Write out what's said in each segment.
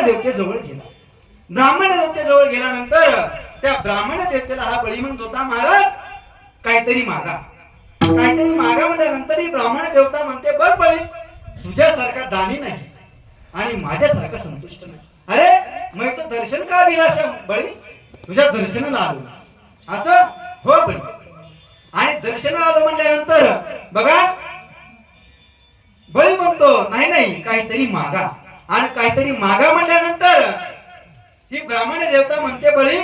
ब्राह्मण देवतेजवळ गेला. ब्राह्मण देवतेजवळ गेल्यानंतर त्या ब्राह्मण देवतेला हा बळी म्हणत होता महाराज काहीतरी मागा. काहीतरी मागा म्हणल्यानंतर ब्राह्मण देवता म्हणते बघ बळी तुझ्यासारखा दानी नाही आणि माझ्यासारखा संतुष्ट नाही. अरे मग तो दर्शन का विलास बळी? तुझ्या दर्शनाला आलो. असं? हो बळी. आणि दर्शनाला आलो म्हणल्यानंतर बघा बळी म्हणतो नाही नाही काहीतरी मागा. आणि काहीतरी मागा म्हणल्यानंतर ही ब्राह्मण देवता म्हणते बळी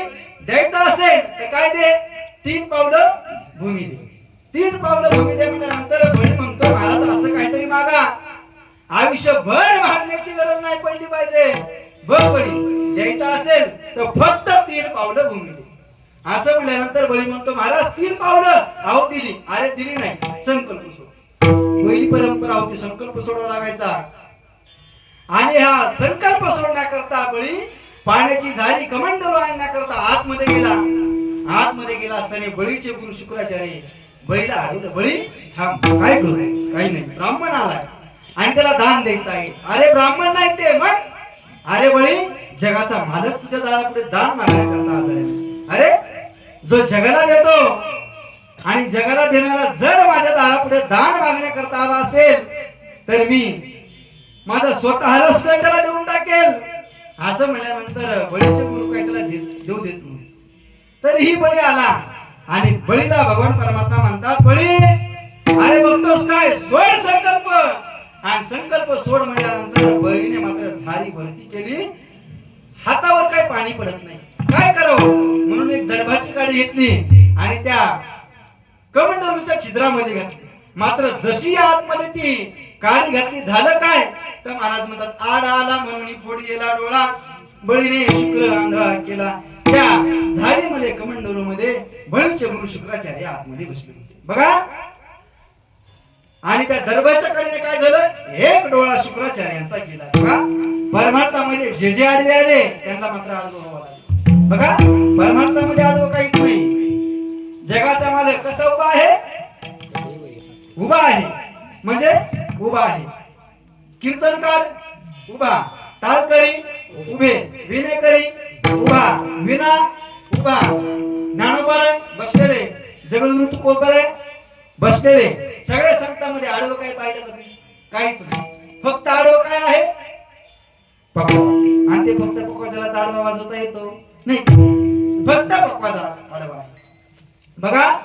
द्यायचं असेल तर काय दे? तीन पावलं भूमी दे. तीन पावलं भूमी दे म्हणल्यानंतर बळी म्हणतो महाराज असं काहीतरी मागा. आयुष्यभर मागण्याची गरज नाही पडली पाहिजे. बघ बळी द्यायचं असेल तर फक्त तीन पावलं भूमी दे. असं म्हणल्यानंतर बळी म्हणतो महाराज तीन पावलं अहो दिली. अरे दिली नाही. संकल्प सोड. पहिली परंपरा होती संकल्प सोडावा लागायचा. आणि हा संकल्प सोडण्याकरता बळी पाण्याची झाली कमंडलो आणण्याकरता आतमध्ये गेला. आतमध्ये गेला असताना बळीचे गुरु शुक्राचार्य बळीला आढळलं बळी हा काय करू काही नाही. ब्राह्मण आलाय. आणि त्याला दान द्यायचं आहे. अरे ब्राह्मण नाही ते मग? अरे बळी जगाचा मालक तुझ्या दारापुढे दान मागण्याकरता आजार अरे जो जगाला देतो आणि जगाला देणारा जर माझ्या दारापुढे दान मागण्याकरता आला असेल तर मी माझा स्वतःला सुद्धा त्याला देऊन टाकेल. असं म्हणल्यानंतर बळीचे गुरु काय त्याला देऊ देत नाही. तरीही बळी आला. आणि बळीला भगवान परमात्मा म्हणतात बळी अरे बघतोस काय? सोड संकल्प. आणि संकल्प सोड म्हणल्यानंतर बळीने मात्र झारी भरती केली. हातावर काय पाणी पडत नाही. काय करावं? म्हणून एक दर्भाची काडी घेतली आणि त्या कमंडलूच्या छिद्रामध्ये घातली. मात्र जशी या आतमध्ये ती काळी घातली झालं काय? तर महाराज म्हणतात आड आला म्हणून फोडी गेला डोळा. बळीने शुक्र आंधळा केला. त्या झाडीमध्ये कमंडोरू मध्ये बळीचे गुरु शुक्राचार्य आतमध्ये बसले बघा. आणि त्या दरबारच्या कडीने काय झालं? एक डोळा शुक्राचार्यांचा गेला बघा. परमार्थामध्ये जे जे आडवे आले त्यांना मात्र आडवं बघा. परमार्थामध्ये आडवं काहीच नाही. जगाचा मालक कसा उभा आहे? उभा आहे. म्हणजे उभा आहे. कीर्तनकार उभा. टाळकरी उभे. विनेकरी उभा. विना उभा. ज्ञानोबाराय बसलेले. जगदृत कोपरे बसलेले. सगळ्या संतांमध्ये आडवं काय पाहिलं कधी काहीच नाही. फक्त आडवं काय आहे? पकवाज आणि ते फक्त पकवाजाला आडवा वाजवता येतो. नाही. फक्त पकवाजा आडवा आहे. बघा.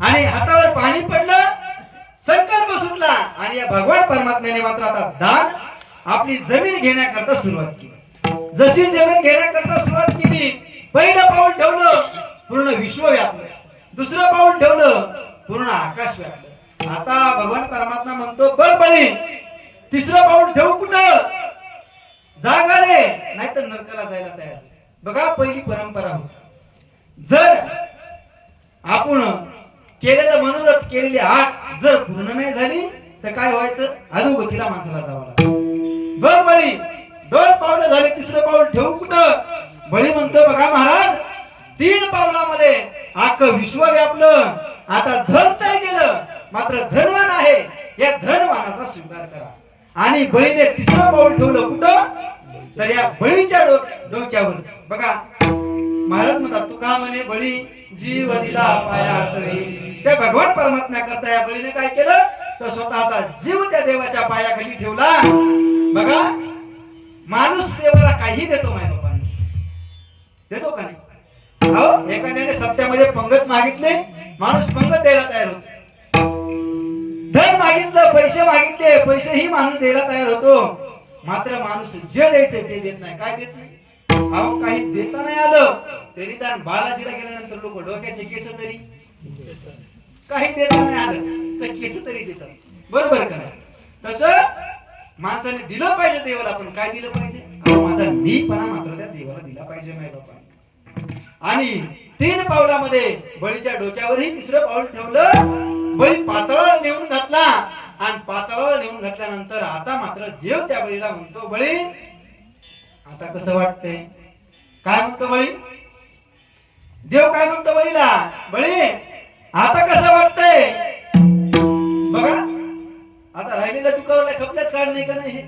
आणि हातावर पाणी पडलं आणि या भगवान परमात्म्याने मात्र आता दान आपली जमीन घेण्याकरता सुरुवात केली. जशी जमीन घेण्याकरता सुरुवात केली पहिलं पाऊल ठेवलं पूर्ण विश्व व्यापलं. दुसरं पाऊल ठेवलं पूर्ण आकाश व्यापलं. आता भगवान परमात्मा म्हणतो बघ तिसरं पाऊल ठेवू कुठं? जाग आले नाहीतर नरकाला जायला तयार बघा पहिली परंपरा होती. जर आपण केलेलं मनोरथ केलेली आठ जर पूर्ण नाही झाली तर काय व्हायचं? अधोगतीला माणसाला जावं लागतं. बघ बळी दोन पावलं झाली तिसरं पाऊल ठेवू कुठं? बळी म्हणतो बघा महाराज तीन पावलामध्ये आख विश्व व्यापलं. आता धन तर गेलं मात्र धनवान आहे. या धनवानाचा स्वीकार करा. आणि बळीने तिसरं पाऊल ठेवलं कुठं? तर या बळीच्या डोक्यावर. बघा महाराज म्हणतात तू का म्हणे बळी जीव दिला पाया तरी. त्या भगवान परमात्म्या करता या बळीने काय केलं? तर स्वतःचा जीव त्या देवाच्या पायाखाली ठेवला. बघा माणूस देवाला काही देतो माय बापाने. देतो का नाही? एखाद्याने सप्त्यामध्ये पंगत मागितले माणूस पंगत द्यायला तयार होतो. धन मागितलं पैसे मागितले पैसेही माणूस द्यायला तयार होतो. मात्र माणूस जे द्यायचे ते देत नाही. काय देत नाही? अहो काही देता नाही आलं. तरी त्या बालाजीला गेल्यानंतर लोक डोक्याचे केस तरी. काही देता नाही आलं. तर केस तरी देतात. बरोबर का तस माणसाने दिलं पाहिजे देवाला पण काय दिलं पाहिजे? माझा मीपणा मात्र त्या देवाला दिला पाहिजे माय बापाने आणि तीन पावलामध्ये बळीच्या डोक्यावरही तिसरं पाऊल ठेवलं. बळी पातळावर नेऊन घातला. आणि पातळावर नेऊन घातल्यानंतर आता मात्र देव त्या बळीला म्हणतो बळी आता कसं वाटतंय? काय म्हणतो बळी? देव काय म्हणतो बळीला? बळी आता कसं वाटतंय? बघा आता खपल्याच काढ नाही का नाही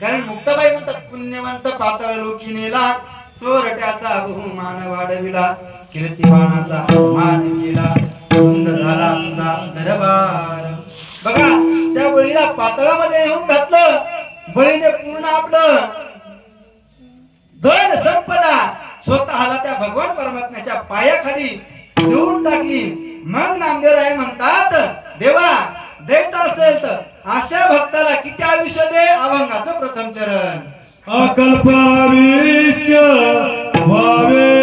कारण मुक्ताबाई म्हणतात पुण्यवंत पातळ लोकी नेला चोरट्याचा बहुमान वाढविला कीर्तिवानाचा मान केला कुंद झाला तुझा दरबार. बघा त्या बळीला पातळामध्ये येऊन घातलं बळीने पूर्ण आपलं धन संपदा स्वतःला त्या भगवान परमात्म्याच्या पायाखाली देऊन टाकली. मग नामदेव राय म्हणतात देवा द्यायचं असेल तर अशा भक्ताला किती आयुष्य दे? अभंगाचं प्रथम चरण. अकल्पाविष्य भावे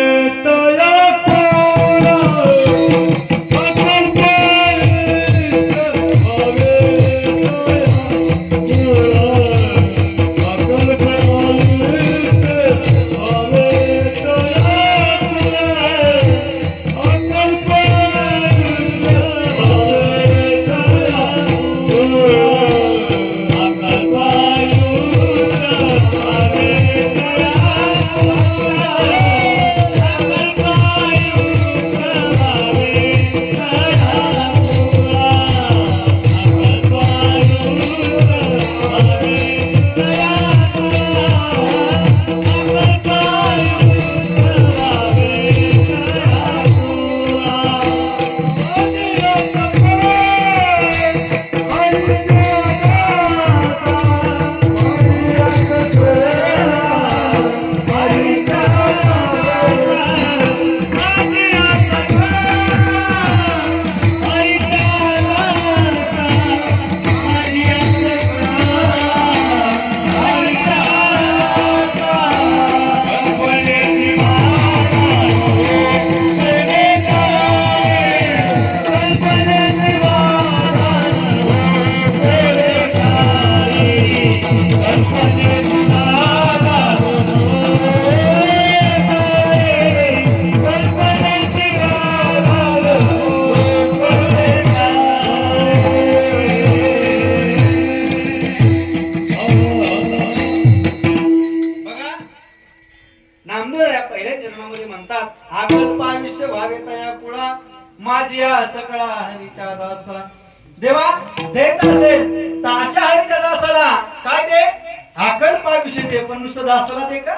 आकल पाय विषय दे पण नुसतं दासाला दे का?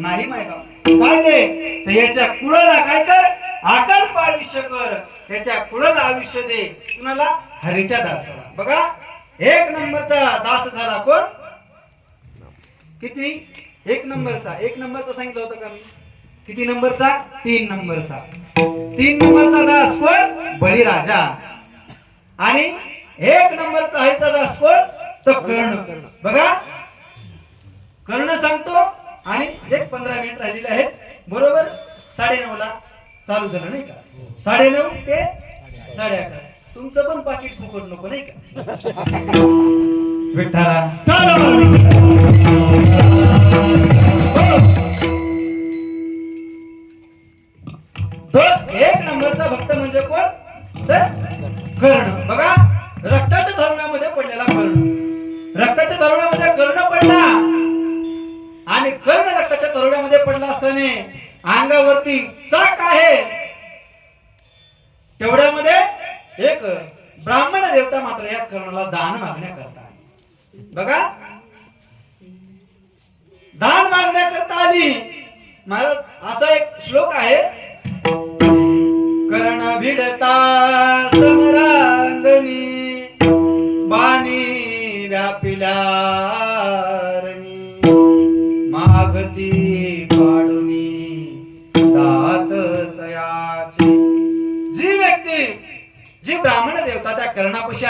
नाही माहिती काय दे तर याच्या कुळाला काय कर? आकल्प आयुष्य कर. याच्या कुळाला आयुष्य दे. कुणाला? हरीच्या दासाला. बघा एक नंबरचा दास झाला कोण? किती? एक नंबरचा. एक नंबरचा सांगितलं होतं का मी? किती नंबरचा? तीन नंबरचा. तीन नंबरचा दास कोण? बळीराजा. आणि एक नंबरचा हयचा दास कोण? तो कर्ण. बघा कर्ण सांगतो आणि एक पंधरा मिनिट राहिलेले आहेत. बरोबर साडे ला चालू झालं नाही का? साडे नऊ ते साडे अकरा तुमचं पण पाकिट फुकट नको नाही का? तो एक नंबरचा भक्त म्हणजे कोण? तर कर्ण. बघा रक्ताच्या धरणामध्ये पडलेला कर्ण. रक्ताच्या धरणामध्ये कर्ण पडला. कर्ण रक्ताच्या धरणामध्ये पडला असताने अंगावरती चाक आहे. तेवढ्यामध्ये एक ब्राह्मण देवता मात्र या कर्णाला दान मागण्याकरता आली. बघा. दान मागण्याकरता आली. महाराज असा एक श्लोक आहे. कर्ण भिडता कर्णापाशी